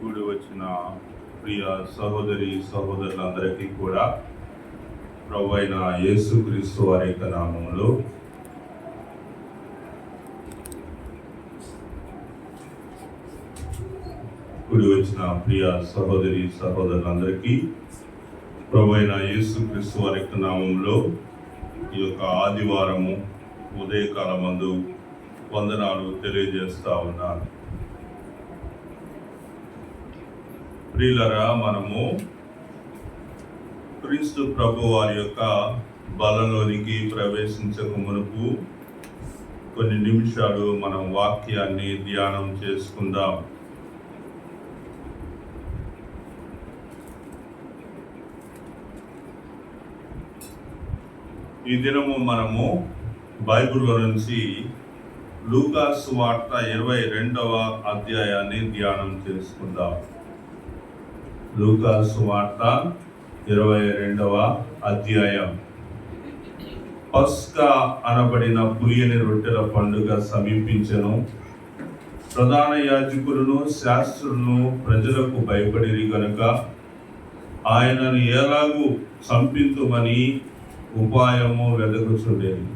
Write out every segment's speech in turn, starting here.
కూడి వచ్చిన ప్రియ సహోదరి సహోదరులందరికీ కూడా ప్రభు అయిన యేసుక్రీస్తు వారి యొక్క నామంలో కూడి వచ్చిన ప్రియ సహోదరి సహోదరులందరికీ ప్రభు అయిన యేసుక్రీస్తు వారి యొక్క నామంలో ఈ యొక్క ఆదివారము ఉదయకాలమందు వందనాలు తెలియజేస్తా ఉన్నాను. ప్రియులరా మనము క్రీస్తు ప్రభు వారి యొక్క బలంలోనికి ప్రవేశించక మునుపు కొన్ని నిమిషాలు మనం వాక్యాన్ని ధ్యానం చేసుకుందాం. ఈ దినము మనము బైబిల్లో నుంచి లూకాస్ వార్త ఇరవై రెండవ అధ్యాయాన్ని ధ్యానం చేసుకుందాం. లూకాస్ వార్త ఇరవై రెండవ అధ్యాయం. పస్కా అనబడిన పులియని రొట్టెల పండుగ సమీపించను. ప్రధాన యాజకులను శాస్త్రులను ప్రజలకు భయపడిరి గనుక ఆయనను ఎలాగూ చంపింతుమని ఉపాయము వెదకుచుండేది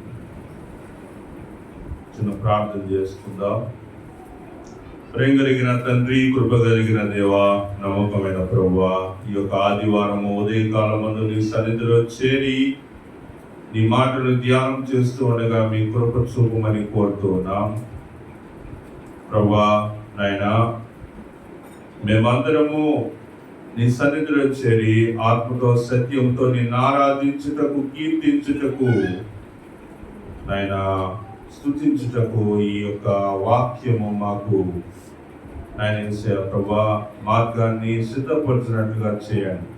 చిన్న ప్రార్థన చేసుకుందాం. ప్రేమ కలిగిన తండ్రి కృప కలిగిన దేవా నమ్మకమైన ప్రభువా ఈ యొక్క ఆదివారం ఉదయకాలమందు నీ సన్నిధిలో చేరి నీ మాటలు ధ్యానం చేస్తూ ఉండగా మీ కృప చూపమని కోరుతూ ఉన్నాం. ప్రభా నాయన మేమందరము నీ సన్నిధిలో చేరి ఆత్మతో సత్యంతో నిన్ను ఆరాధించుటకు కీర్తించుటకు నాయన స్థుతించుటకు ఈ యొక్క వాక్యము మాకు ఆయన ప్రభా మార్గాన్ని సిద్ధపరచినట్లుగా చేయండి.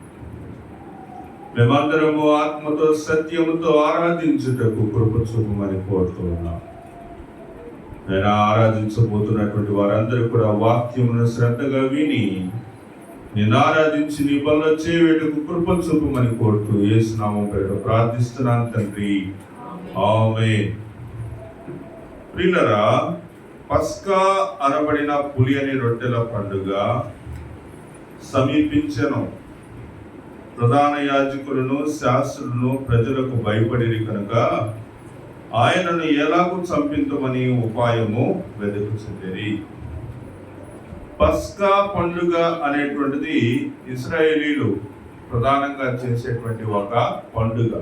మేమందరము ఆత్మతో సత్యముతో ఆరాధించుటకు కృప చూపమని కోరుతూ ఉన్నాం. నేను ఆరాధించబోతున్నటువంటి వారందరూ కూడా వాక్యమును శ్రద్ధగా విని నేను ఆరాధించి నీ పనులు చేయవేటకు కృప చూపమని కోరుతూ ఏసునామం పేరు ప్రార్థిస్తున్నాను తండ్రి. ఆమె ప్రియులరా పస్కా అనబడిన పులియని రొట్టెల పండుగ సమీపించను. ప్రధాన యాజకులను శాస్త్రులను ప్రజలకు భయపడిరి కనుక ఆయనను ఎలాగూ చంపించమని ఉపాయము వెతుకుచుండేది పస్కా పండుగ అనేటువంటిది ఇస్రాయేలీలు ప్రధానంగా చేసేటువంటి ఒక పండుగ.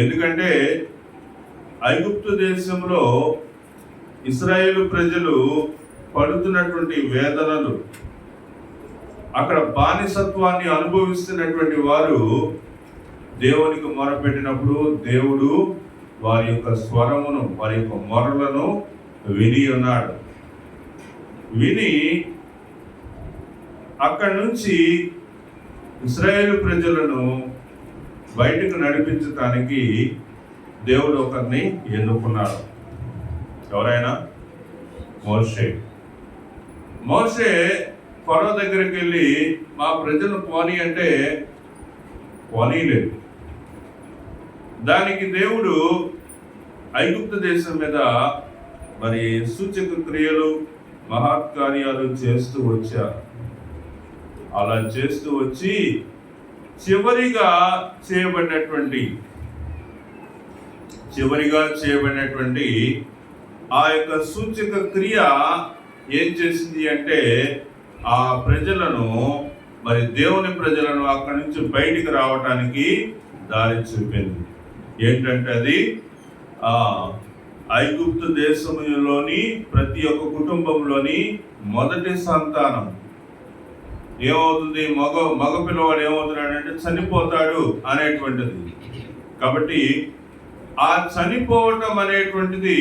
ఎందుకంటే ఐగుప్తు దేశంలో ఇస్రాయేల్ ప్రజలు పడుతున్నటువంటి వేదనలు అక్కడ బానిసత్వాన్ని అనుభవిస్తున్నటువంటి వారు దేవునికి మొరపెట్టినప్పుడు దేవుడు వారి యొక్క స్వరమును వారి యొక్క మొరలను విని ఉన్నాడు. విని అక్కడి నుంచి ఇస్రాయేల్ ప్రజలను బయటకు నడిపించటానికి దేవుడు ఒకరిని ఎన్నుకున్నాడు. ఎవరైనా? మోర్షే. మోషే ఫరో దగ్గరికి వెళ్ళి మా ప్రజలు పోనీ అంటే పోనీలేదు దానికి దేవుడు ఐగుప్తు దేశం మీద మరి సూచక క్రియలు మహత్కార్యాలు చేస్తూ వచ్చారు. అలా చేస్తూ వచ్చి చివరిగా చేయబడినటువంటి చివరిగా చేయబడినటువంటి ఆ యొక్క సూచక క్రియ ఏం చేసింది అంటే ఆ ప్రజలను మరి దేవుని ప్రజలను అక్కడి నుంచి బయటికి రావటానికి దారి చూపింది. ఏంటంటే అది ఐగుప్తు దేశంలోని ప్రతి ఒక్క కుటుంబంలోని మొదటి సంతానం. ఏమవుతుంది? మగ మగ పిల్లవాడు ఏమవుతున్నాడంటే చనిపోతాడు అనేటువంటిది. కాబట్టి ఆ చనిపోవటం అనేటువంటిది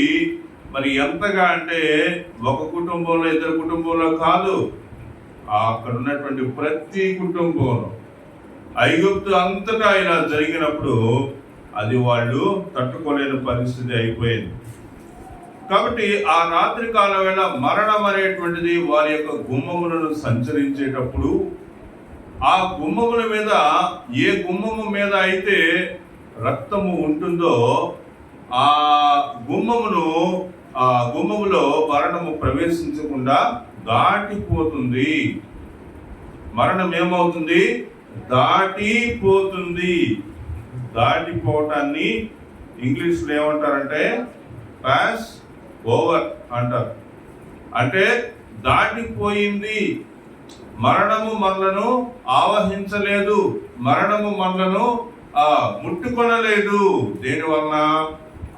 మరి ఎంతగా అంటే ఒక కుటుంబంలో ఇద్దరు కుటుంబంలో కాదు అక్కడ ఉన్నటువంటి ప్రతి కుటుంబంలో ఐగుప్తు అంతటా ఇలా జరిగినప్పుడు అది వాళ్ళు తట్టుకోలేని పరిస్థితి అయిపోయింది. కాబట్టి ఆ రాత్రి కాలం వేళ మరణం అనేటువంటిది వారి యొక్క గుమ్మములను సంచరించేటప్పుడు ఆ గుమ్మముల మీద ఏ గుమ్మము మీద అయితే రక్తము ఉంటుందో ఆ గుమ్మమును ఆ గుమ్మములో మరణము ప్రవేశించకుండా దాటిపోతుంది. మరణం ఏమవుతుంది? దాటిపోతుంది. దాటిపోవటాన్ని ఇంగ్లీష్లో ఏమంటారంటే పాస్ ఓవర్ అంటారు. అంటే దాటిపోయింది. మరణము మనలను ఆవహించలేదు. మరణము మనలను ముట్టుకొనలేదు. దేనివల్ల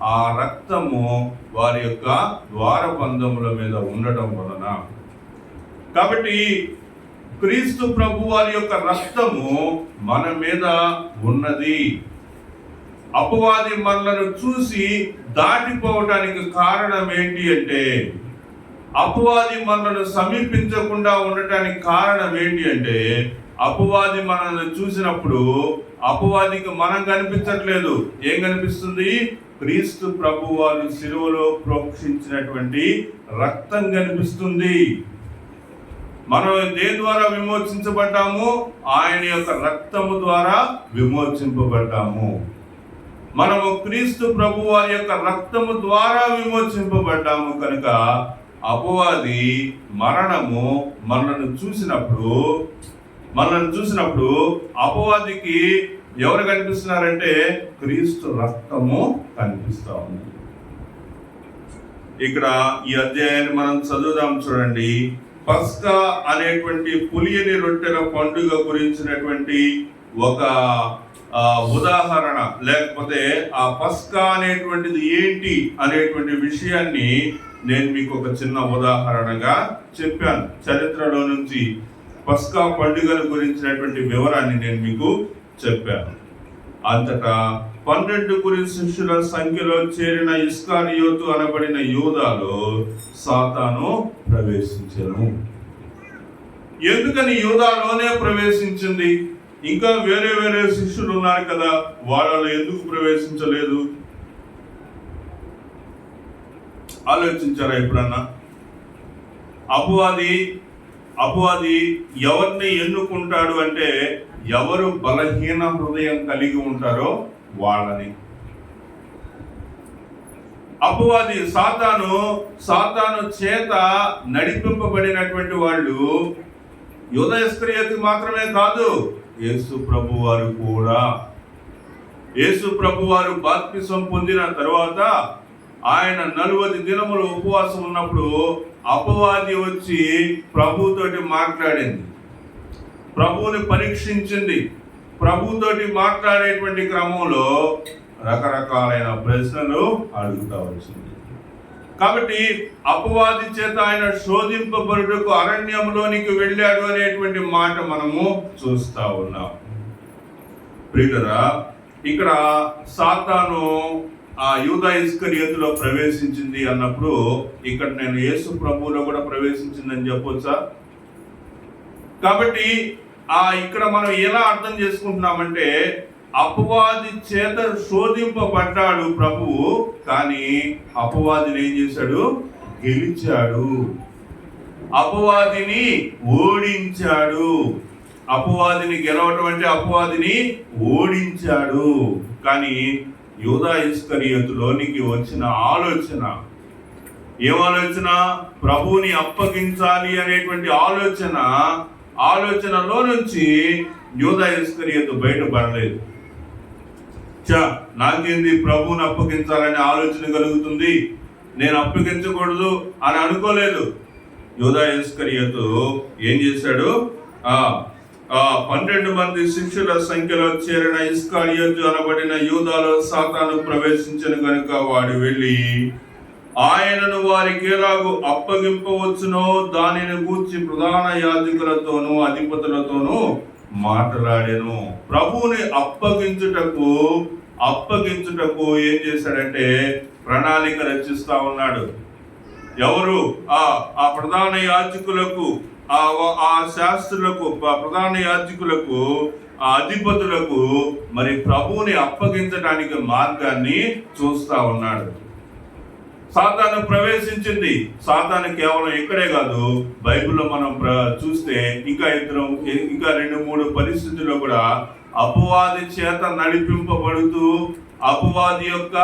ఆ రక్తము వారి యొక్క ద్వారబంధముల మీద ఉండటం వలన. కాబట్టి క్రీస్తు ప్రభు వారి యొక్క రక్తము మన మీద ఉన్నది. అపవాది మనలను చూసి దాటిపోవటానికి కారణం ఏంటి అంటే అపవాది మనలను సమీపించకుండా ఉండటానికి కారణం ఏంటి అంటే అపవాది మనల్ని చూసినప్పుడు అపవాదికి మనం కనిపించట్లేదు. ఏం కనిపిస్తుంది? క్రీస్తు ప్రభు వారు శిలువలో ప్రోక్షించినటువంటి రక్తం కనిపిస్తుంది. మనం దేని ద్వారా విమోచించబడ్డాము? ఆయన యొక్క రక్తము ద్వారా విమోచింపబడ్డాము. మనము క్రీస్తు ప్రభు వారి యొక్క రక్తము ద్వారా విమోచింపబడ్డాము కనుక అపవాది మరణము మనల్ని చూసినప్పుడు మనల్ని చూసినప్పుడు అపవాదికి ఎవరు కనిపిస్తున్నారంటే క్రీస్తు రక్తము కనిపిస్తా ఉంది. ఇక్కడ ఈ అధ్యాయాన్ని మనం చదువుదాం చూడండి. పస్కా అనేటువంటి పులియని రొట్టెల పండుగ గురించినటువంటి ఒక ఉదాహరణ. లేకపోతే ఆ పస్కా అనేటువంటిది ఏంటి అనేటువంటి విషయాన్ని నేను మీకు ఒక చిన్న ఉదాహరణగా చెప్పాను. చరిత్రలో నుంచి పస్కా పండుగల గురించినటువంటి వివరాన్ని నేను మీకు చెప్పారు. అంతటా పన్నెండుగురి శిష్యుల సంఖ్యలో చేరిన ఇస్కారియోతు అనబడిన యూదాలో సాతాను ప్రవేశించను. ఎందుకని యూదాలోనే ప్రవేశించింది? ఇంకా వేరే వేరే శిష్యులు ఉన్నారు కదా వాళ్ళలో ఎందుకు ప్రవేశించలేదు? ఆలోచించారా ఎప్పుడన్నా? అపవాది అపవాది ఎవరిని ఎన్నుకుంటాడు అంటే ఎవరు బలహీన హృదయం కలిగి ఉంటారో వాళ్ళని. అపవాది సాతాను సాతాను చేత నడిపింపబడినటువంటి వాళ్ళు యోధయస్క్రియతి మాత్రమే కాదు యేసు ప్రభు వారు కూడా. యేసు ప్రభు వారు బాప్తిసం పొందిన తర్వాత ఆయన నలువది దినములు ఉపవాసం ఉన్నప్పుడు అపవాది వచ్చి ప్రభుతోటి మాట్లాడింది. ప్రభువుని పరీక్షించింది ప్రభుతోటి మాట్లాడేటువంటి క్రమంలో రకరకాలైన ప్రశ్నలు అడుగుతా వచ్చింది కాబట్టి అపవాది చేత ఆయన శోధింపబడుటకు అరణ్యంలోనికి వెళ్ళాడు అనేటువంటి మాట మనము చూస్తా ఉన్నాం. ప్రియులరా ఇక్కడ సాతాను ఆ యూద ఇస్కరియతులో ప్రవేశించింది అన్నప్పుడు ఇక్కడ నేను యేసు ప్రభువులో కూడా ప్రవేశించిందని చెప్పొచ్చా? కాబట్టి ఇక్కడ మనం ఎలా అర్థం చేసుకుంటున్నామంటే అపవాది చేత శోధింపబడ్డాడు ప్రభువు కానీ అపవాదిని ఏం చేశాడు? గెలిచాడు. అపవాదిని ఓడించాడు. అపవాదిని గెలవటం అంటే అపవాదిని ఓడించాడు. కానీ యూదా ఇస్కరియతులోనికి వచ్చిన ఆలోచన ఏం ఆలోచన ప్రభువుని అప్పగించాలి అనేటువంటి ఆలోచన ఆలోచనలో నుంచి యూదా ఇస్కరియతు బయటపడలేదు. చా నాకేంది ప్రభువుని అప్పగించాలనే ఆలోచన కలుగుతుంది? నేను అప్పగించకూడదు అని అనుకోలేదు. యోధా ఇస్కరియతు ఏం చేశాడు? ఆ పన్నెండు మంది శిష్యుల సంఖ్యలో చేరిన ఇస్కారియతు అనబడిన యూదాలో సాతాను ప్రవేశించిన కనుక వాడు వెళ్ళి ఆయనను వారికి ఎలాగూ అప్పగింపవచ్చునో దానిని గూర్చి ప్రధాన యాజకులతోనూ అధిపతులతోనూ మాట్లాడాను. ప్రభువుని అప్పగించుటకు అప్పగించుటకు ఏం చేశాడంటే ప్రణాళిక రచిస్తా ఉన్నాడు. ఎవరు? ఆ ఆ ప్రధాన యాజకులకు ఆ ఆ శాస్త్రులకు ప్రధాన యాజకులకు ఆ అధిపతులకు మరి ప్రభువుని అప్పగించడానికి మార్గాన్ని చూస్తా ఉన్నాడు. సాతాను ప్రవేశించింది. సాతాను కేవలం ఇక్కడే కాదు బైబిల్లో మనం ప్ర- చూస్తే ఇంకా ఇద్దరు ఇంకా రెండు మూడు పరిస్థితుల్లో కూడా అపవాది చేత నడిపింపబడుతూ అపవాది యొక్క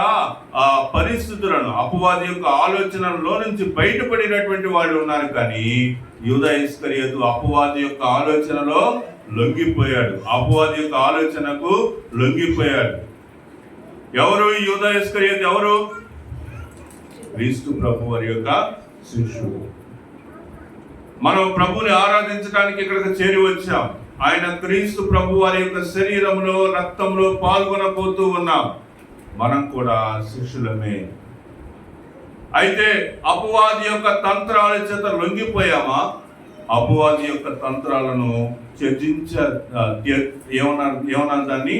ఆ పరిస్థితులను అపవాది యొక్క ఆలోచనలో నుంచి బయటపడినటువంటి వాళ్ళు ఉన్నారు కానీ యూదా ఇస్కరియతు అపవాది యొక్క ఆలోచనలో లొంగిపోయాడు. అపవాది యొక్క ఆలోచనకు లొంగిపోయాడు. ఎవరు యూదా ఇస్కరియతు? ఎవరు? క్రీస్తు ప్రభు వారి యొక్క శిష్యుడు. మనం ప్రభుని ఆరాధించడానికి ఇక్కడికి చేరి వచ్చాం. ఆయన క్రీస్తు ప్రభు వారి యొక్క శరీరంలో రక్తంలో పాల్గొనబోతూ ఉన్నాం. మనం కూడా శిష్యులమే. అయితే అపవాది యొక్క తంత్రాల చేత లొంగిపోయామా? అపవాది యొక్క తంత్రాలను త్యజించ ఏమన్నా ఏమన్నా దాన్ని?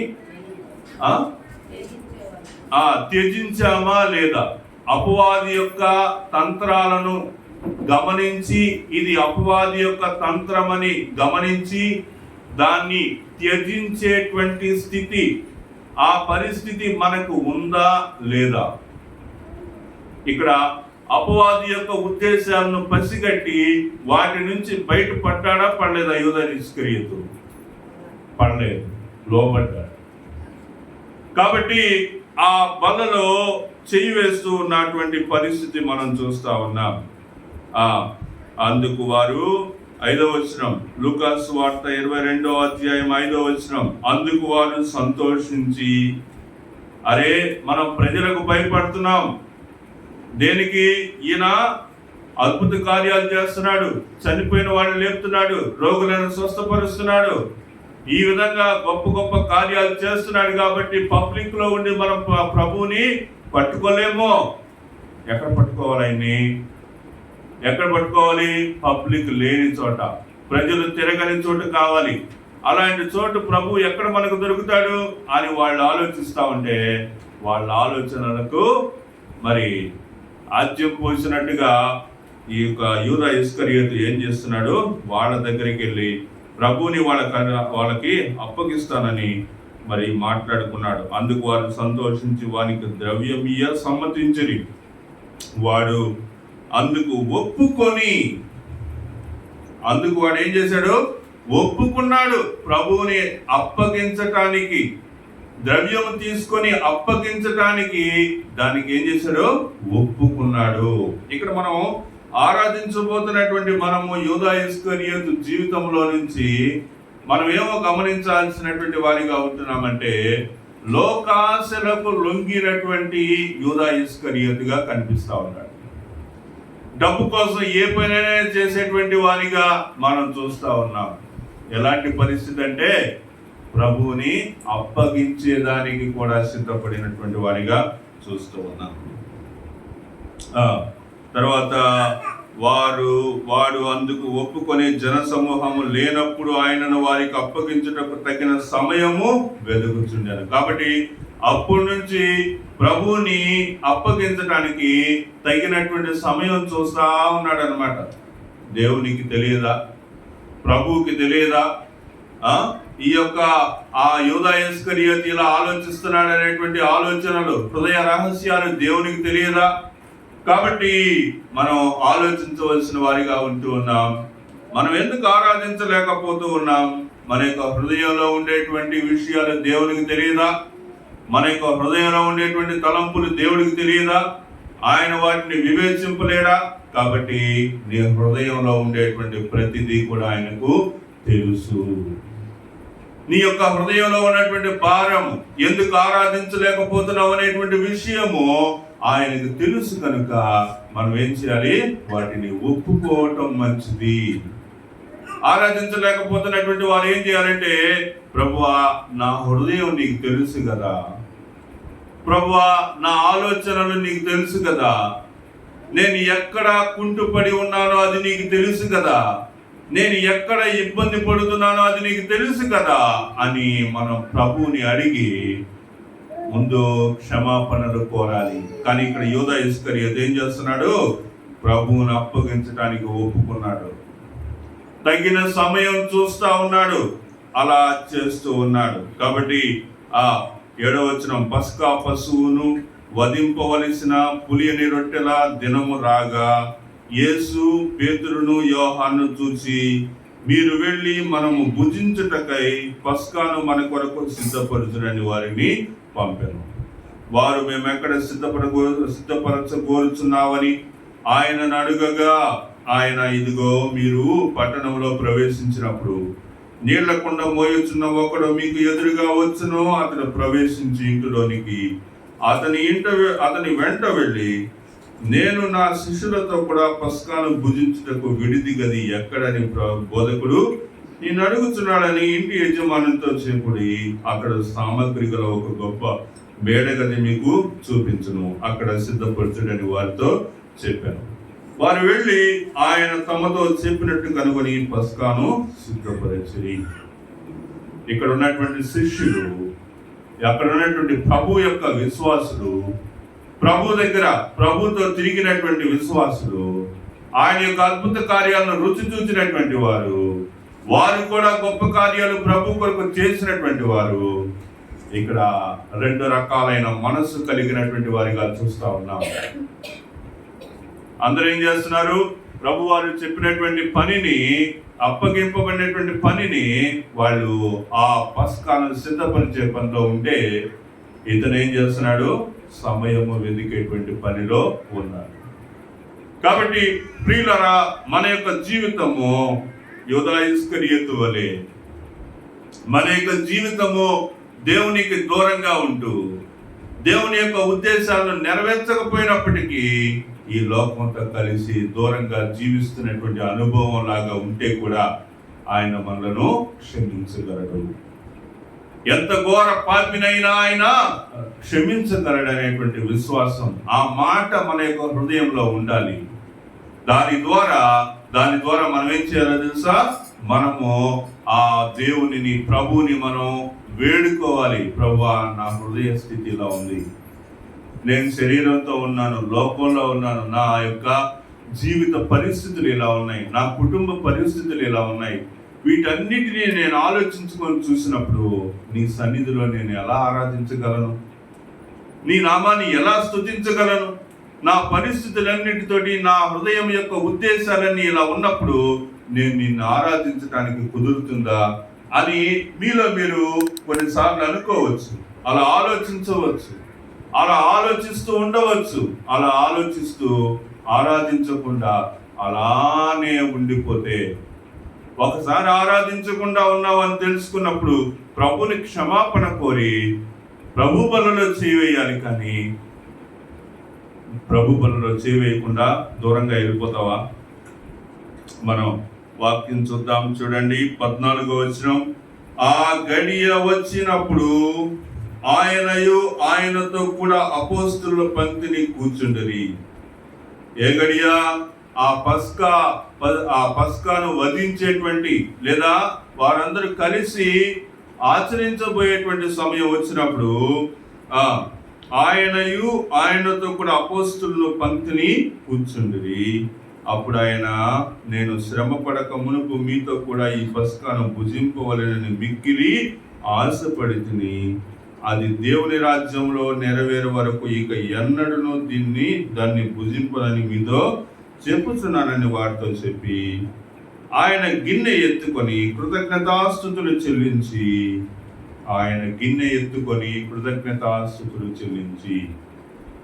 ఆ త్యజించామా లేదా? అపవాది యొక్క తంత్రాలను గమనించి ఇది అపవాది యొక్క తంత్రమని గమనించి దాన్ని త్యజించేటువంటి స్థితి ఆ పరిస్థితి మనకు ఉందా లేదా? ఇక్కడ అపవాది యొక్క ఉద్దేశాలను పసిగట్టి వాటి నుంచి బయట పడ్డాడా పడలేదా? యోధ నిష్క్రియతో. పడలేదు. లోపడ్డాడు కాబట్టి ఆ బలలో చేయి వేస్తూ ఉన్నటువంటి పరిస్థితి మనం చూస్తా ఉన్నాం. అందుకు వారు ఐదవ వచనం లూకాస్ వార్త ఇరవై రెండో అధ్యాయం ఐదవ వచనం అందుకు వారు సంతోషించి అరే మనం ప్రజలకు భయపడుతున్నాం. దేనికి? ఈయన అద్భుత కార్యాలు చేస్తున్నాడు చనిపోయిన వాళ్ళని లేపుతున్నాడు రోగులను స్వస్థపరుస్తున్నాడు. ఈ విధంగా గొప్ప గొప్ప కార్యాలు చేస్తున్నాడు కాబట్టి పబ్లిక్లో ఉండి మనం ప్రభువుని పట్టుకోలేమో. ఎక్కడ పట్టుకోవాలి ఆయన్ని? ఎక్కడ పట్టుకోవాలి? పబ్లిక్ లేని చోట ప్రజలు తిరగని చోట కావాలి. అలాంటి చోటు ప్రభు ఎక్కడ మనకు దొరుకుతాడు అని వాళ్ళు ఆలోచిస్తూ ఉంటే వాళ్ళ ఆలోచనలకు మరి ఆద్యం పోసినట్టుగా ఈ యొక్క యూద ఇస్కరియతు ఏం చేస్తున్నాడు? వాళ్ళ దగ్గరికి వెళ్ళి ప్రభుని వాళ్ళ వాళ్ళకి అప్పగిస్తానని మరి మాట్లాడుకున్నాడు. అందుకు వారు సంతోషించి వానికి ద్రవ్యం ద్రవ్యమియ సమ్మతించరి. వాడు అందుకు ఒప్పుకొని అందుకు వాడు ఏం చేశాడు? ఒప్పుకున్నాడు. ప్రభువుని అప్పగించటానికి ద్రవ్యం తీసుకొని అప్పగించటానికి దానికి ఏం చేశాడు? ఒప్పుకున్నాడు. ఇక్కడ మనం ఆరాధించబోతున్నటువంటి మనము యోధా ఇస్కరియతు జీవితంలో నుంచి మనం ఏమో గమనించాల్సినటువంటి వారిగా ఉంటున్నామంటే లోకాశలకు లొంగినటువంటి యూదా ఇస్కరియత్గా కనిపిస్తా ఉన్నాడు. డబ్బు కోసం ఏ పనైనా చేసేటువంటి వారిగా మనం చూస్తా ఉన్నాం. ఎలాంటి పరిస్థితి అంటే ప్రభువుని అప్పగించేదానికి కూడా సిద్ధపడినటువంటి వారిగా చూస్తూ ఉన్నాం. ఆ, తర్వాత వారు వాడు అందుకు ఒప్పుకొనే జనసమూహము లేనప్పుడు ఆయనను వారికి అప్పగించుటకు తగిన సమయము వెతుకుచుండారు కాబట్టి అప్పటి నుంచి ప్రభువుని అప్పగించడానికి తగినటువంటి సమయం చూస్తా ఉన్నాడు అనమాట దేవునికి తెలియదా? ప్రభువుకి తెలియదా? ఈ యొక్క ఆ యూదాయస్కరియత్ ఇలా ఆలోచిస్తున్నాడు అనేటువంటి ఆలోచనలు హృదయ రహస్యాలు దేవునికి తెలియదా? కాబట్టి మనం ఆలోచించవలసిన వారిగా ఉంటూ ఉన్నాం. మనం ఎందుకు ఆరాధించలేకపోతూ ఉన్నాం? మన యొక్క హృదయంలో ఉండేటువంటి విషయాలు దేవునికి తెలియదా? మన యొక్క హృదయంలో ఉండేటువంటి తలంపులు దేవుడికి తెలియదా? ఆయన వాటిని వివేచింపలేడా? కాబట్టి నీ హృదయంలో ఉండేటువంటి ప్రతిదీ కూడా ఆయనకు తెలుసు. నీ యొక్క హృదయంలో ఉన్నటువంటి భారము ఎందుకు ఆరాధించలేకపోతున్నావు అనేటువంటి విషయము ఆయనకు తెలుసు కనుక మనం ఏం చేయాలి? వాటిని ఒప్పుకోవటం మంచిది. ఆరాధించలేకపోతున్నటువంటి వారు ఏం చేయాలంటే ప్రభువా నా హృదయం నీకు తెలుసు కదా. ప్రభువా నా ఆలోచనలు నీకు తెలుసు కదా. నేను ఎక్కడ కుంటుపడి ఉన్నానో అది నీకు తెలుసు కదా. నేను ఎక్కడ ఇబ్బంది పడుతున్నానో అది నీకు తెలుసు కదా అని మనం ప్రభువుని అడిగి ముందు క్షమాపణలు కోరాలి. కానీ ఇక్కడ యోధ ఇస్కర్ ఏం చేస్తున్నాడు? ప్రభువును అప్పగించడానికి ఒప్పుకున్నాడు. తగిన సమయం చూస్తా ఉన్నాడు. అలా చేస్తూ ఉన్నాడు. కాబట్టి ఆ ఏడవచనం పస్కా పశువును వధింపవలసిన పులియని రొట్టెల దినము రాగా యేసు పేతురును యోహాను చూసి మీరు వెళ్ళి మనము భుజించుటకై పస్కాను మన కొరకు సిద్ధపరుచునని వారిని పంపాను. వారు మేము ఎక్కడ సిద్ధపరచ సిద్ధపరచగోరుచున్నామని ఆయనను అడుగగా ఆయన ఇదిగో మీరు పట్టణంలో ప్రవేశించినప్పుడు నీళ్ళకుండా మోయొచ్చున్న ఒకడు మీకు ఎదురుగా వచ్చును అతను ప్రవేశించి ఇంటిలోనికి అతని ఇంట అతని వెంట వెళ్ళి నేను నా శిష్యులతో కూడా పస్కాను భుజించుటకు విడిది గది ఎక్కడని బోధకుడు నేను అడుగుతున్నాడని ఇంటి యజమానులతో చెప్పుడి అక్కడ సామగ్రి గల ఒక గొప్ప మేడగది మీకు చూపించను. అక్కడ సిద్ధపరచుడని వారితో చెప్పాను. వారు వెళ్ళి ఆయన తమతో చెప్పినట్టు కనుగొని పస్కాను సిద్ధపరచిరి. ఇక్కడ ఉన్నటువంటి శిష్యులు అక్కడ ఉన్నటువంటి ప్రభు యొక్క విశ్వాసులు ప్రభు దగ్గర ప్రభుతో తిరిగినటువంటి విశ్వాసులు ఆయన యొక్క అద్భుత కార్యాలను రుచి చూచినటువంటి వారు వారు కూడా గొప్ప కార్యాలు ప్రభు కొరకు చేసినటువంటి వారు. ఇక్కడ రెండు రకాలైన మనస్సు కలిగినటువంటి వారిగా చూస్తూ ఉన్నాం. అందరూ ఏం చేస్తున్నారు? ప్రభు వారు చెప్పినటువంటి పనిని అప్పగింపబడినటువంటి పనిని వాళ్ళు ఆ పస్కాలను సిద్ధపరిచే పనిలో ఉంటే ఇతను ఏం చేస్తున్నాడు? సమయము వెతికేటువంటి పనిలో ఉన్నాడు. కాబట్టి ప్రియులరా మన యొక్క జీవితము యుధాయిస్కరియతు వలె మన యొక్క జీవితము దేవునికి దూరంగా ఉంటూ దేవుని యొక్క ఉద్దేశాలను నెరవేర్చకపోయినప్పటికీ ఈ లోకంతో కలిసి దూరంగా జీవిస్తున్నటువంటి అనుభవం లాగా ఉంటే కూడా ఆయన మనలను క్షమించగలడు. ఎంత ఘోర పాపినైనా ఆయన క్షమించగలడు అనేటువంటి విశ్వాసం ఆ మాట మన యొక్క హృదయంలో ఉండాలి. దాని ద్వారా దాని ద్వారా మనం ఏం చేయాలో తెలుసా? మనము ఆ దేవునిని ప్రభుని మనం వేడుకోవాలి. ప్రభు నా హృదయ స్థితి ఇలా ఉంది. నేను శరీరంతో ఉన్నాను లోకంలో ఉన్నాను. నా యొక్క జీవిత పరిస్థితులు ఇలా ఉన్నాయి. నా కుటుంబ పరిస్థితులు ఇలా ఉన్నాయి. వీటన్నిటిని నేను ఆలోచించుకొని చూసినప్పుడు నీ సన్నిధిలో నేను ఎలా ఆరాధించగలను? నీ నామాన్ని ఎలా స్థుతించగలను నా పరిస్థితులన్నిటితోటి నా హృదయం యొక్క ఉద్దేశాలన్నీ ఇలా ఉన్నప్పుడు నేను నిన్ను ఆరాధించడానికి కుదురుతుందా అని మీలో మీరు కొన్నిసార్లు అనుకోవచ్చు. అలా ఆలోచించవచ్చు. అలా ఆలోచిస్తూ ఉండవచ్చు. అలా ఆలోచిస్తూ ఆరాధించకుండా అలానే ఉండిపోతే ఒకసారి ఆరాధించకుండా ఉన్నావని తెలుసుకున్నప్పుడు ప్రభుని క్షమాపణ కోరి ప్రభు బలలో చేయాలి కానీ ప్రభు పనులు చేవేయకుండా దూరంగా వెళ్ళిపోతావా? మనం వాక్యం చూద్దాం. చూడండి పద్నాలుగో వచ్చిన ఆ గడియ వచ్చినప్పుడు ఆయనయు ఆయనతో కూడా అపోస్తుల పంక్తిని కూర్చుండరి. ఏ గడియ? ఆ పస్కా ఆ పస్కాను వధించేటువంటి లేదా వారందరూ కలిసి ఆచరించబోయేటువంటి సమయం వచ్చినప్పుడు ఆ ఆయనయు ఆయనతో కూడా అపోస్తులను పంక్తిని కూర్చుండిరి. అప్పుడు ఆయన నేను శ్రమ పడక మునుపు మీతో కూడా ఈ పస్కాను భుజింపవలనని మిక్కిలి ఆశపడి తిని అది దేవుని రాజ్యంలో నెరవేరు వరకు ఇక ఎన్నడను దీన్ని దాన్ని భుజింపదని మీతో చెప్పుచున్నానని వారితో చెప్పి ఆయన గిన్నె ఎత్తుకొని కృతజ్ఞతాస్థుతులు చెల్లించి ఆయన గిన్నె ఎత్తుకొని కృతజ్ఞత కృతజ్ఞతాస్థుతులు చెల్లించి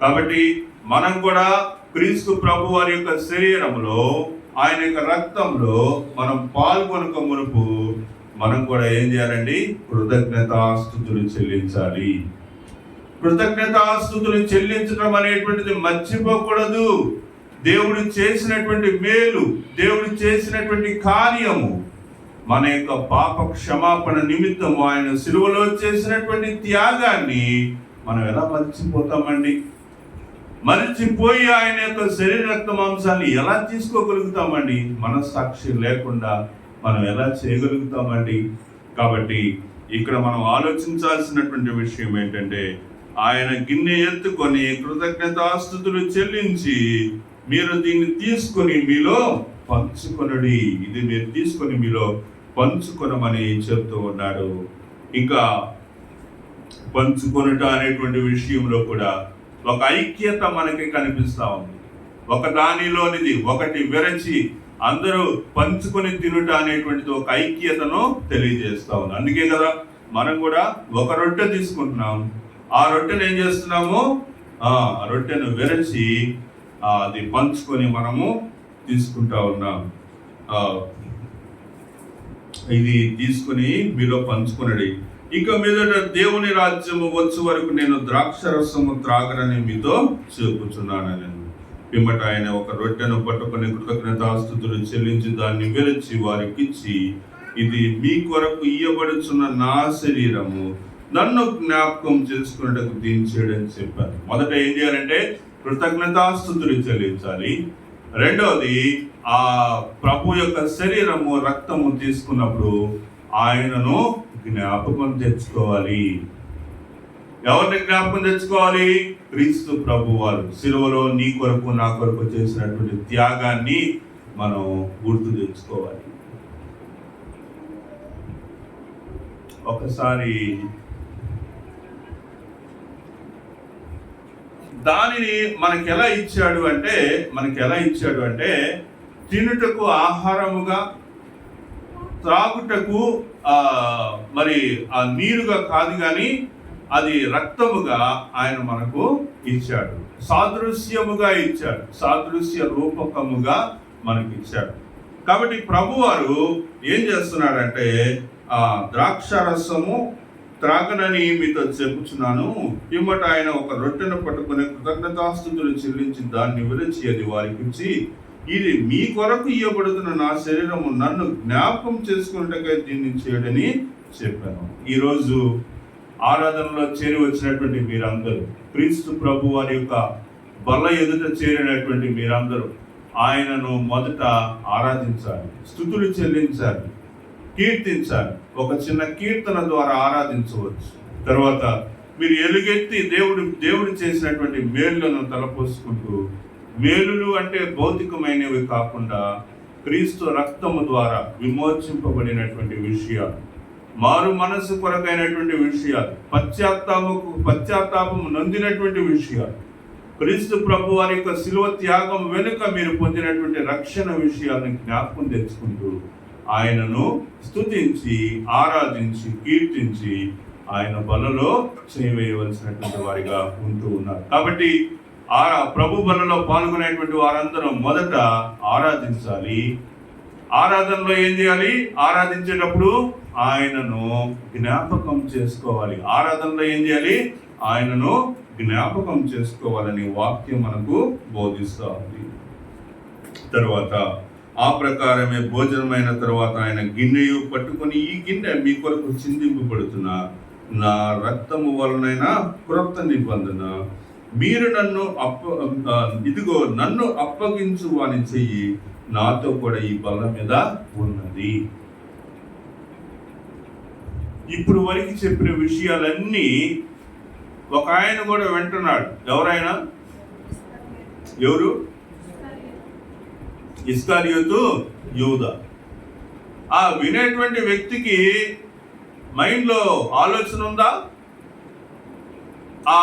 కాబట్టి మనం కూడా క్రీస్తు ప్రభు వారి యొక్క శరీరంలో ఆయన యొక్క రక్తంలో మనం పాల్గొనక మునుపు మనం కూడా ఏం చేయాలండి? కృతజ్ఞతాస్థుతులు చెల్లించాలి. కృతజ్ఞతాస్థుతులు చెల్లించడం అనేటువంటిది మర్చిపోకూడదు. దేవుడు చేసినటువంటి మేలు దేవుడు చేసినటువంటి కార్యము మన యొక్క పాప క్షమాపణ నిమిత్తము ఆయన సిలువలో చేసినటువంటి త్యాగాన్ని మనం ఎలా మరచిపోతామండి? మరిచిపోయి ఆయన యొక్క శరీర రక్త మాంసాన్ని ఎలా తీసుకోగలుగుతామండి? మనస్సాక్షి లేకుండా మనం ఎలా చేయగలుగుతామండి? కాబట్టి ఇక్కడ మనం ఆలోచించాల్సినటువంటి విషయం ఏంటంటే ఆయన గిన్నె ఎత్తుకొని కృతజ్ఞతాస్థుతులు చెల్లించి మీరు దీన్ని తీసుకొని మీలో పంచుకొనడి. ఇది మీరు తీసుకొని మీలో పంచుకొనమని చెప్తూ ఉన్నాడు. ఇంకా పంచుకొనుట అనేటువంటి విషయంలో కూడా ఒక ఐక్యత మనకి కనిపిస్తూ ఉంది. ఒక దానిలోనిది ఒకటి విరచి అందరూ పంచుకొని తినుట అనేటువంటిది ఒక ఐక్యతను తెలియజేస్తా ఉంది. అందుకే కదా మనం కూడా ఒక రొట్టె తీసుకుంటున్నాం. ఆ రొట్టెను ఏం చేస్తున్నాము? ఆ రొట్టెను విరచి అది పంచుకొని మనము తీసుకుంటా ఉన్నాం. ఇది తీసుకుని మీలో పంచుకునడి. ఇక మీదట దేవుని రాజ్యము వచ్చు వరకు నేను ద్రాక్ష రసము త్రాగనని మీతో చెప్పుచున్నాను నేను పిమ్మట ఆయన ఒక రొట్టెను పట్టుకొని కృతజ్ఞతాస్థుతులు చెల్లించి దాన్ని విరచి వారికిచ్చి ఇది మీ కొరకు ఇయ్యబడుచున్న నా శరీరము. నన్ను జ్ఞాపకం చేసుకున్నట్టుకు దీన్ని చేయడం చెప్పారు మొదట ఏం చేయాలంటే కృతజ్ఞతాస్థుతులు చెల్లించాలి. రెండవది ఆ ప్రభు యొక్క శరీరము రక్తము తీసుకున్నప్పుడు ఆయనను జ్ఞాపకం తెచ్చుకోవాలి. ఎవరిని జ్ఞాపకం తెచ్చుకోవాలి? క్రీస్తు ప్రభు వారు. సిలువలో నీ కొరకు నా కొరకు చేసినటువంటి త్యాగాన్ని మనం గుర్తు తెచ్చుకోవాలి. ఒకసారి దానిని మనకి ఎలా ఇచ్చాడు అంటే మనకి ఎలా ఇచ్చాడు అంటే తినుటకు ఆహారముగా త్రాగుటకు మరి ఆ నీరుగా కాదు కానీ అది రక్తముగా ఆయన మనకు ఇచ్చాడు. సాదృశ్యముగా ఇచ్చాడు. సాదృశ్య రూపకముగా మనకి ఇచ్చాడు కాబట్టి ప్రభువారు ఏం చేస్తున్నాడంటే ఆ ద్రాక్ష రసము త్రాగనని మీతో చెప్పుచున్నాను. ఇమ్మట ఆయన ఒక రొట్టెను పట్టుకుని కృతజ్ఞతాస్తుతులు చెల్లించి దాన్ని విరచి అది వారికించి ఇది మీ కొరకు ఇవ్వబడుతున్న నా శరీరము నన్ను జ్ఞాపకం చేసుకున్నట్టుగా దీన్ని చేయడని చెప్పాను. ఈరోజు ఆరాధనలో చేరి వచ్చినటువంటి మీరందరూ క్రీస్తు ప్రభు వారి యొక్క బల ఎదుట చేరినటువంటి మీరందరూ ఆయనను మొదట ఆరాధించాలి స్థుతులు చెల్లించాలి కీర్తించాలి. ఒక చిన్న కీర్తన ద్వారా ఆరాధించవచ్చు. తర్వాత మీరు ఎలుగెత్తి దేవుడు దేవుడు చేసినటువంటి మేలులను తలపోసుకుంటూ మేలులు అంటే భౌతికమైనవి కాకుండా క్రీస్తు రక్తము ద్వారా విమోచింపబడినటువంటి విషయాలు. మారు మనసు కొరకైనటువంటి విషయాలు. పశ్చాత్తాపకు పశ్చాత్తాపము నొందినటువంటి విషయాలు. క్రీస్తు ప్రభు వారి యొక్క శిలువ త్యాగం వెనుక మీరు పొందినటువంటి రక్షణ విషయాలను జ్ఞాపకం తెచ్చుకుంటూ ఆయనను స్తుతించి ఆరాధించి కీర్తించి ఆయన బలలో చేయవలసినటువంటి వారిగా ఉంటూ ఉన్నారు. కాబట్టి ఆ ప్రభు బలలో పాల్గొనేటువంటి వారందరూ మొదట ఆరాధించాలి. ఆరాధనలో ఏం చేయాలి? ఆరాధించేటప్పుడు ఆయనను జ్ఞాపకం చేసుకోవాలి. ఆరాధనలో ఏం చేయాలి? ఆయనను జ్ఞాపకం చేసుకోవాలని వాక్యం మనకు బోధిస్తూ ఉంది. తర్వాత ఆ ప్రకారమే భోజనమైన తర్వాత ఆయన గిన్నెయు పట్టుకొని ఈ గిన్నె మీ కొరకు చిందింపబడుతున్న నా రక్తము వలనైనా క్రొత్త నిబంధన. మీరు నన్ను అప్ప ఇదిగో నన్ను అప్పగించు అని చెయ్యి నాతో కూడా ఈ బల్ల మీద ఉన్నది. ఇప్పుడు వరకు చెప్పిన విషయాలన్నీ ఒక ఆయన కూడా వింటున్నాడు. ఎవరైనా ఎవరు? ఇస్కారియోతు యూద. ఆ వినేటువంటి వ్యక్తికి మైండ్లో ఆలోచన ఉందా? ఆ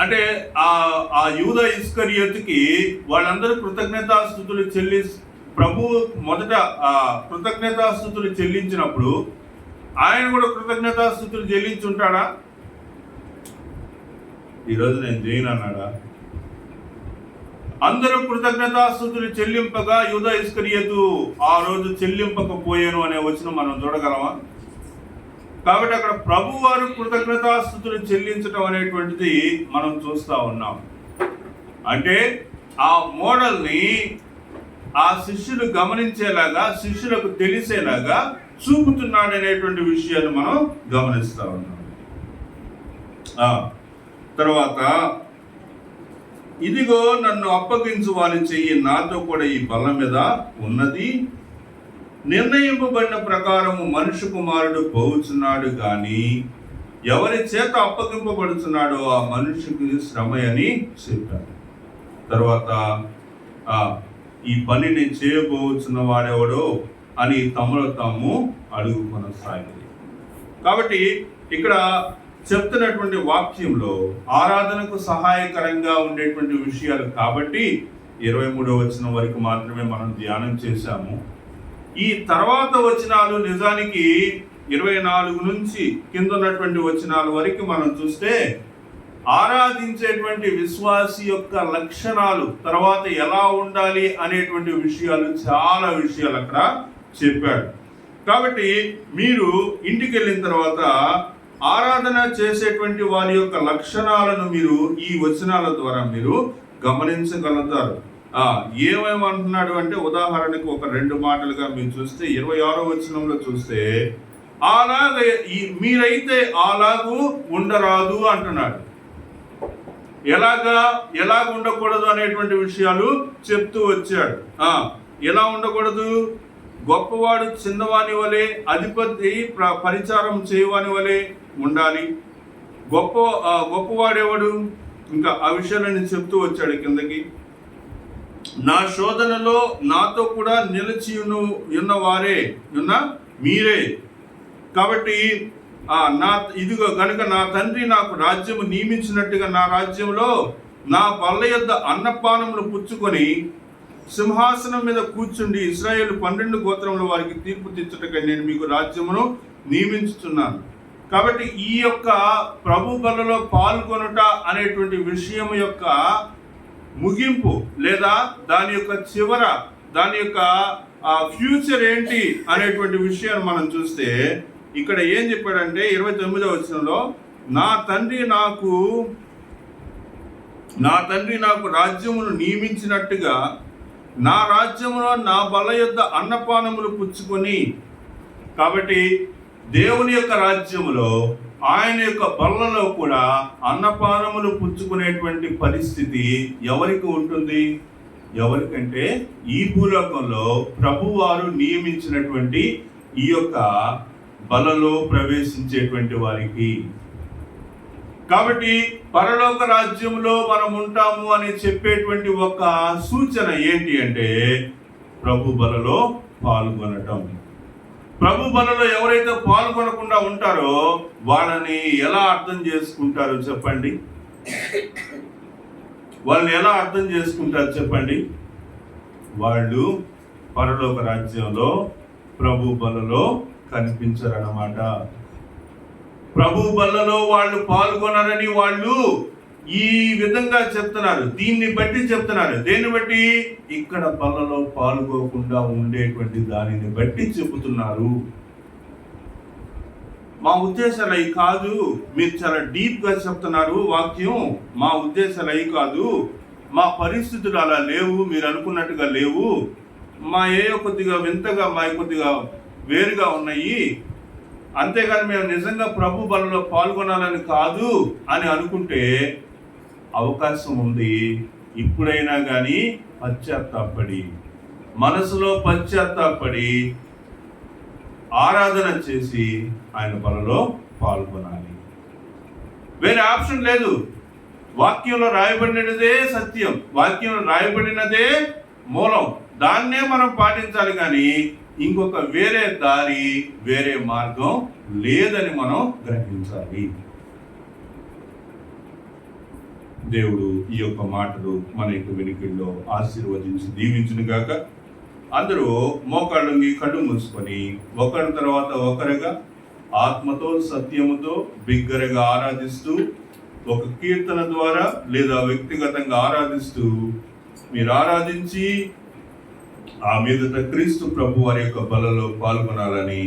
అంటే ఆ ఆ యూద ఇస్కరియోతుకి వాళ్ళందరూ కృతజ్ఞతాస్థుతులు చెల్లి ప్రభు మొదట ఆ కృతజ్ఞతాస్థుతులు చెల్లించినప్పుడు ఆయన కూడా కృతజ్ఞతాస్థుతులు చెల్లించి ఉంటాడా ఈరోజు నేను చేయను అన్నాడా? అందరూ కృతజ్ఞతాస్థుతులు చెల్లింపగా యూద ఇస్కరియతు ఆ రోజు చెల్లింపకపోయాను అనే వచ్చిన మనం చూడగలమా? కాబట్టి అక్కడ ప్రభు వారు కృతజ్ఞతాస్థుతులు చెల్లించడం అనేటువంటిది మనం చూస్తా ఉన్నాం. అంటే ఆ మోడల్ని ఆ శిష్యులు గమనించేలాగా శిష్యులకు తెలిసేలాగా చూపుతున్నాడు అనేటువంటి విషయాన్ని మనం గమనిస్తా ఉన్నాం. తర్వాత ఇదిగో నన్ను అప్పగించు వారి చెయ్యి నాతో కూడా ఈ బల్ల మీద ఉన్నది. నిర్ణయింపబడిన ప్రకారము మనుషు కుమారుడు పోవుచున్నాడు గాని ఎవరి చేత అప్పగింపబడుచున్నాడో ఆ మనుషుకి శ్రమ అని చెప్పారు తర్వాత ఈ పనిని చేయబోచున్న వాడెవడో? అని తమలో తాము అడుగు కొనసాగింది. కాబట్టి ఇక్కడ చెప్తున్నటువంటి వాక్యంలో ఆరాధనకు సహాయకరంగా ఉండేటువంటి విషయాలు కాబట్టి ఇరవై మూడో వచనం వరకు మాత్రమే మనం ధ్యానం చేశాము. ఈ తర్వాత వచనాలు నిజానికి ఇరవై నాలుగు నుంచి కింద ఉన్నటువంటి వచనాల వరకు మనం చూస్తే ఆరాధించేటువంటి విశ్వాసి యొక్క లక్షణాలు తర్వాత ఎలా ఉండాలి అనేటువంటి విషయాలు చాలా విషయాలు అక్కడ చెప్పాడు. కాబట్టి మీరు ఇంటికి వెళ్ళిన తర్వాత ఆరాధన చేసేటువంటి వారి యొక్క లక్షణాలను మీరు ఈ వచనాల ద్వారా మీరు గమనించగలుగుతారు. ఆ ఏమేమి అంటున్నాడు అంటే ఉదాహరణకు ఒక రెండు మాటలుగా మీరు చూస్తే ఇరవై ఆరో వచనంలో చూస్తే అలాగ మీరైతే అలాగూ ఉండరాదు అంటున్నాడు. ఎలాగా ఎలాగ ఉండకూడదు అనేటువంటి విషయాలు చెప్తూ వచ్చాడు. ఆ ఎలా ఉండకూడదు? గొప్పవాడు చిన్నవాని వలె అధిపతి ప్ర- పరిచారం చేయవాని వలె ఉండాలి. గొప్ప గొప్పవాడేవాడు? ఇంకా ఆ విషయాలని చెప్తూ వచ్చాడు కిందకి. నా శోధనలో నాతో కూడా నిలిచి ఉన్న- ఉన్నవారే ఉన్న మీరే. కాబట్టి నా ఇదిగో కనుక నా తండ్రి నాకు రాజ్యము నియమించినట్టుగా నా రాజ్యంలో నా బల్ల యొద్ద అన్నపానములు పుచ్చుకొని సింహాసనం మీద కూర్చుండి ఇస్రాయేల్ పన్నెండు గోత్రముల వారికి తీర్పు తెచ్చుటకై నేను మీకు రాజ్యమును నియమించుతున్నాను కాబట్టి ఈ యొక్క ప్రభు బలలో పాల్గొనుట అనేటువంటి విషయం యొక్క ముగింపు లేదా దాని యొక్క చివర దాని యొక్క ఫ్యూచర్ ఏంటి అనేటువంటి విషయాన్ని మనం చూస్తే ఇక్కడ ఏం చెప్పాడంటే ఇరవై తొమ్మిదవ వచనంలో నా తండ్రి నాకు నా తండ్రి నాకు రాజ్యమును నియమించినట్టుగా నా రాజ్యంలో నా బల యొద్ద అన్నపానములు పుచ్చుకొని కాబట్టి దేవుని యొక్క రాజ్యములో ఆయన యొక్క బల్లలో కూడా అన్నపానములు పుచ్చుకునేటువంటి పరిస్థితి ఎవరికి ఉంటుంది? ఎవరికంటే ఈ భూలోకంలో ప్రభువారు నియమించినటువంటి ఈ యొక్క బలలో ప్రవేశించేటువంటి వారికి. కాబట్టి పరలోక రాజ్యంలో మనం ఉంటాము అని చెప్పేటువంటి ఒక సూచన ఏంటి అంటే ప్రభు బలలో పాల్గొనటం. ప్రభు బలలో ఎవరైతే పాల్గొనకుండా ఉంటారో వాళ్ళని ఎలా అర్థం చేసుకుంటారో చెప్పండి. వాళ్ళని ఎలా అర్థం చేసుకుంటారు చెప్పండి. వాళ్ళు పరలోక రాజ్యంలో ప్రభు బలలో కనిపించరన్నమాట. ప్రభు బలలో వాళ్ళు పాల్గొనరని వాళ్ళు ఈ విధంగా చెప్తున్నారు దీన్ని బట్టి చెప్తున్నారు. దేన్ని బట్టి? ఇక్కడ బలలో పాల్గొకుండా ఉండేటువంటి దానిని బట్టి చెబుతున్నారు. మా ఉద్దేశాలు అవి కాదు. మీరు చాలా డీప్గా చెప్తున్నారు వాక్యం. మా ఉద్దేశాలు అవి కాదు. మా పరిస్థితులు అలా లేవు మీరు అనుకున్నట్టుగా లేవు. మా ఏ కొద్దిగా వింతగా మా కొద్దిగా వేరుగా ఉన్నాయి. అంతేగాని మేము నిజంగా ప్రభు బలలో పాల్గొనాలని కాదు అని అనుకుంటే అవకాశం ఉంది. ఇప్పుడైనా కానీ పశ్చాత్తాపడి మనసులో పశ్చాత్తాపడి ఆరాధన చేసి ఆయన బలలో పాల్గొనాలి. వేరే ఆప్షన్ లేదు. వాక్యంలో రాయబడినదే సత్యం. వాక్యంలో రాయబడినదే మూలం. దాన్నే మనం పాటించాలి కానీ ఇంకొక వేరే దారి వేరే మార్గం లేదని మనం గ్రహించాలి. దేవుడు ఈ యొక్క మాటలు మన యొక్క వెనుకల్లో ఆశీర్వదించి దీవించును గాక. అందరూ మోకాళ్ళంగి కళ్ళు మూసుకొని ఒకరి తర్వాత ఒకరిగా ఆత్మతో సత్యముతో బిగ్గరగా ఆరాధిస్తూ ఒక కీర్తన ద్వారా లేదా వ్యక్తిగతంగా ఆరాధిస్తూ మీరు ఆరాధించి ఆ మీదట క్రీస్తు ప్రభు వారి యొక్క బలలో పాల్గొనాలని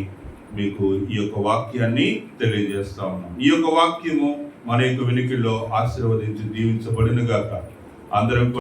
మీకు ఈ యొక్క వాక్యాన్ని తెలియజేస్తా ఉన్నాం. ఈ యొక్క వాక్యము మన యొక్క వెనుకల్లో ఆశీర్వదించి దీవించబడినగాక. అందరం